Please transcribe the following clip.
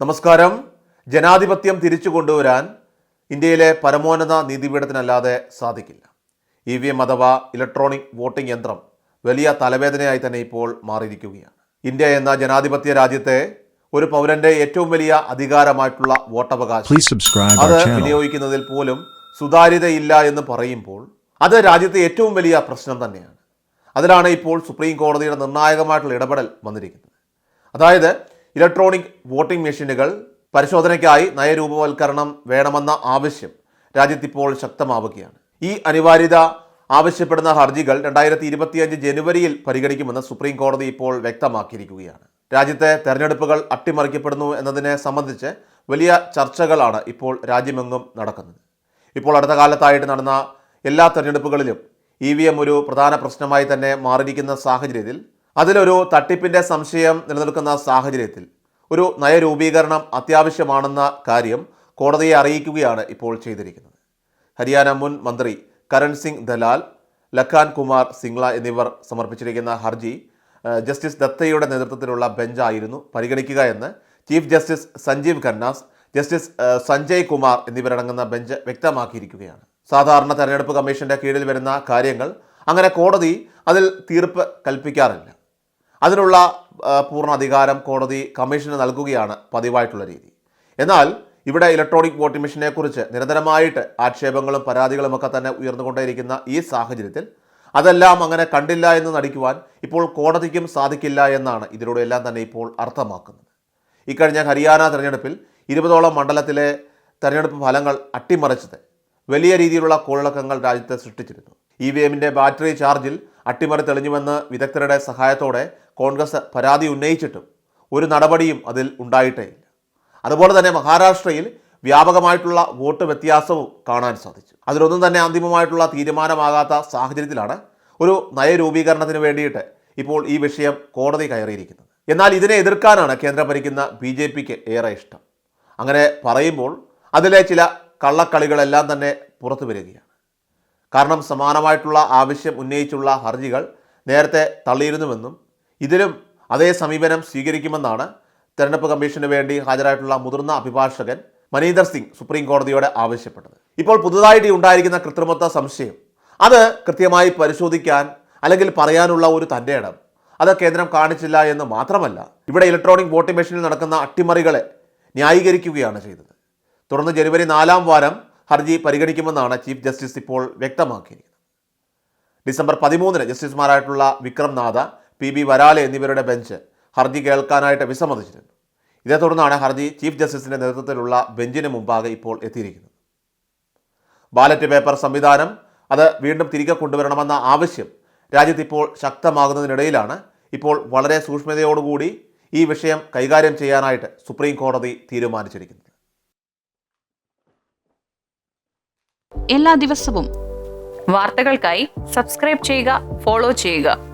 നമസ്കാരം. ജനാധിപത്യം തിരിച്ചു കൊണ്ടുവരാൻ ഇന്ത്യയിലെ പരമോന്നത നീതിപീഠത്തിനല്ലാതെ സാധിക്കില്ല. ഇ വി എം അഥവാ ഇലക്ട്രോണിക് വോട്ടിംഗ് യന്ത്രം വലിയ തലവേദനയായി തന്നെ ഇപ്പോൾ മാറിയിരിക്കുകയാണ്. ഇന്ത്യ എന്ന ജനാധിപത്യ രാജ്യത്തെ ഒരു പൗരന്റെ ഏറ്റവും വലിയ അധികാരമായിട്ടുള്ള വോട്ടവകാശം. അത് വിനിയോഗിക്കുന്നതിൽ പോലും സുതാര്യതയില്ല എന്ന് പറയുമ്പോൾ അത് രാജ്യത്തെ ഏറ്റവും വലിയ പ്രശ്നം തന്നെയാണ്. അതിലാണ് ഇപ്പോൾ സുപ്രീം കോടതിയുടെ നിർണായകമായിട്ടുള്ള ഇടപെടൽ വന്നിരിക്കുന്നത്. അതായത് ഇലക്ട്രോണിക് വോട്ടിംഗ് മെഷീനുകൾ പരിശോധനയ്ക്കായി നയരൂപവൽക്കരണം വേണമെന്ന ആവശ്യം രാജ്യത്തിപ്പോൾ ശക്തമാവുകയാണ്. ഈ അനിവാര്യത ആവശ്യപ്പെടുന്ന ഹർജികൾ രണ്ടായിരത്തി ഇരുപത്തിയഞ്ച് ജനുവരിയിൽ പരിഗണിക്കുമെന്ന് സുപ്രീം കോടതി ഇപ്പോൾ വ്യക്തമാക്കിയിരിക്കുകയാണ്. രാജ്യത്തെ തെരഞ്ഞെടുപ്പുകൾ അട്ടിമറിക്കപ്പെടുന്നു എന്നതിനെ സംബന്ധിച്ച് വലിയ ചർച്ചകളാണ് ഇപ്പോൾ രാജ്യമെങ്ങും നടക്കുന്നത്. ഇപ്പോൾ അടുത്ത കാലത്തായിട്ട് നടന്ന എല്ലാ തെരഞ്ഞെടുപ്പുകളിലും ഇ വി എം ഒരു പ്രധാന പ്രശ്നമായി തന്നെ മാറിയിരിക്കുന്ന സാഹചര്യത്തിൽ അതിലൊരു തട്ടിപ്പിന്റെ സംശയം നിലനിൽക്കുന്ന സാഹചര്യത്തിൽ ഒരു നയരൂപീകരണം അത്യാവശ്യമാണെന്ന കാര്യം കോടതിയെ അറിയിക്കുകയാണ് ഇപ്പോൾ ചെയ്തിരിക്കുന്നത്. ഹരിയാന മുൻ മന്ത്രി കരൺ സിംഗ് ദലാൽ ലഖാൻ കുമാർ സിംഗ്ല എന്നിവർ സമർപ്പിച്ചിരിക്കുന്ന ഹർജി ജസ്റ്റിസ് ദത്തയുടെ നേതൃത്വത്തിലുള്ള ബെഞ്ചായിരുന്നു പരിഗണിക്കുക എന്ന് chief justice Sanjiv ഖന്നാസ് justice Sanjay Kumar എന്നിവരടങ്ങുന്ന ബെഞ്ച് വ്യക്തമാക്കിയിരിക്കുകയാണ്. സാധാരണ തെരഞ്ഞെടുപ്പ് കമ്മീഷന്റെ കീഴിൽ വരുന്ന കാര്യങ്ങൾ അങ്ങനെ കോടതി അതിൽ തീർപ്പ് കൽപ്പിക്കാറില്ല. അതിനുള്ള പൂർണ അധികാരം കോടതി കമ്മീഷന് നൽകുകയാണ് പതിവായിട്ടുള്ള രീതി. എന്നാൽ ഇവിടെ ഇലക്ട്രോണിക് വോട്ടിംഗ് മെഷീനെ കുറിച്ച് നിരന്തരമായിട്ട് ആക്ഷേപങ്ങളും പരാതികളും ഒക്കെ തന്നെ ഉയർന്നുകൊണ്ടേയിരിക്കുന്ന ഈ സാഹചര്യത്തിൽ അതെല്ലാം അങ്ങനെ കണ്ടില്ല എന്ന് നടിക്കുവാൻ ഇപ്പോൾ കോടതിക്കും സാധിക്കില്ല എന്നാണ് ഇതിലൂടെ എല്ലാം തന്നെ ഇപ്പോൾ അർത്ഥമാക്കുന്നത്. ഇക്കഴിഞ്ഞ ഹരിയാന തെരഞ്ഞെടുപ്പിൽ ഇരുപതോളം മണ്ഡലത്തിലെ തെരഞ്ഞെടുപ്പ് ഫലങ്ങൾ അട്ടിമറിച്ചത് വലിയ രീതിയിലുള്ള കോളിളക്കങ്ങൾ രാജ്യത്ത് സൃഷ്ടിച്ചിരുന്നു. ഇ വി എമ്മിന്റെ ബാറ്ററി ചാർജിൽ അട്ടിമറി തെളിഞ്ഞുവെന്ന് വിദഗ്ധരുടെ സഹായത്തോടെ കോൺഗ്രസ് പരാതി ഉന്നയിച്ചിട്ടും ഒരു നടപടിയും അതിൽ ഉണ്ടായിട്ടേ ഇല്ല. അതുപോലെ തന്നെ മഹാരാഷ്ട്രയിൽ വ്യാപകമായിട്ടുള്ള വോട്ട് വ്യത്യാസവും കാണാൻ സാധിച്ചു. അതിലൊന്നും തന്നെ അന്തിമമായിട്ടുള്ള തീരുമാനമാകാത്ത സാഹചര്യത്തിലാണ് ഒരു നയരൂപീകരണത്തിന് വേണ്ടിയിട്ട് ഇപ്പോൾ ഈ വിഷയം കോടതി കയറിയിരിക്കുന്നത്. എന്നാൽ ഇതിനെ എതിർക്കാനാണ് കേന്ദ്രം ഭരിക്കുന്ന ബി ജെ പിക്ക് ഏറെ ഇഷ്ടം. അങ്ങനെ പറയുമ്പോൾ അതിലെ ചില കള്ളക്കളികളെല്ലാം തന്നെ പുറത്തു വരികയാണ്. കാരണം സമാനമായിട്ടുള്ള ആവശ്യം ഉന്നയിച്ചുള്ള ഹർജികൾ നേരത്തെ തള്ളിയിരുന്നുവെന്നും ഇതിലും അതേ സമീപനം സ്വീകരിക്കുമെന്നാണ് തെരഞ്ഞെടുപ്പ് കമ്മീഷന് വേണ്ടി ഹാജരായിട്ടുള്ള മുതിർന്ന അഭിഭാഷകൻ മനീന്ദർ സിംഗ് സുപ്രീം കോടതിയോട് ആവശ്യപ്പെട്ടത്. ഇപ്പോൾ പുതുതായിട്ട് ഉണ്ടായിരിക്കുന്ന കൃത്രിമത്വ സംശയം അത് കൃത്യമായി പരിശോധിക്കാൻ അല്ലെങ്കിൽ പറയാനുള്ള ഒരു തന്റെ ഇടം അത് കേന്ദ്രം കാണിച്ചില്ല എന്ന് മാത്രമല്ല ഇവിടെ ഇലക്ട്രോണിക് വോട്ടിംഗ് മെഷീനിൽ നടക്കുന്ന അട്ടിമറികളെ ന്യായീകരിക്കുകയാണ് ചെയ്തത്. തുടർന്ന് ജനുവരി നാലാം വാരം ഹർജി പരിഗണിക്കുമെന്നാണ് ചീഫ് ജസ്റ്റിസ് ഇപ്പോൾ വ്യക്തമാക്കിയിരിക്കുന്നത്. ഡിസംബർ പതിമൂന്നിന് ജസ്റ്റിസുമാരായിട്ടുള്ള വിക്രം നാഥ പി ബി വരാലെ എന്നിവരുടെ ബെഞ്ച് ഹർജി കേൾക്കാനായിട്ട് വിസമ്മതിച്ചിരുന്നു. ഇതേ തുടർന്നാണ് ഹർജി ചീഫ് ജസ്റ്റിസിന്റെ നേതൃത്വത്തിലുള്ള ബെഞ്ചിന് മുമ്പാകെ ഇപ്പോൾ എത്തിയിരിക്കുന്നത്. ബാലറ്റ് പേപ്പർ സംവിധാനം അത് വീണ്ടും തിരികെ കൊണ്ടുവരണമെന്ന ആവശ്യം രാജ്യത്ത് ഇപ്പോൾ ശക്തമാകുന്നതിനിടയിലാണ്. ഇപ്പോൾ വളരെ സൂക്ഷ്മതയോടുകൂടി ഈ വിഷയം കൈകാര്യം ചെയ്യാനായിട്ട് സുപ്രീം കോടതി തീരുമാനിച്ചിരിക്കുന്നത്. എല്ലാ ദിവസവും വാർത്തകൾക്കായി സബ്സ്ക്രൈബ് ചെയ്യുക ഫോളോ ചെയ്യുക.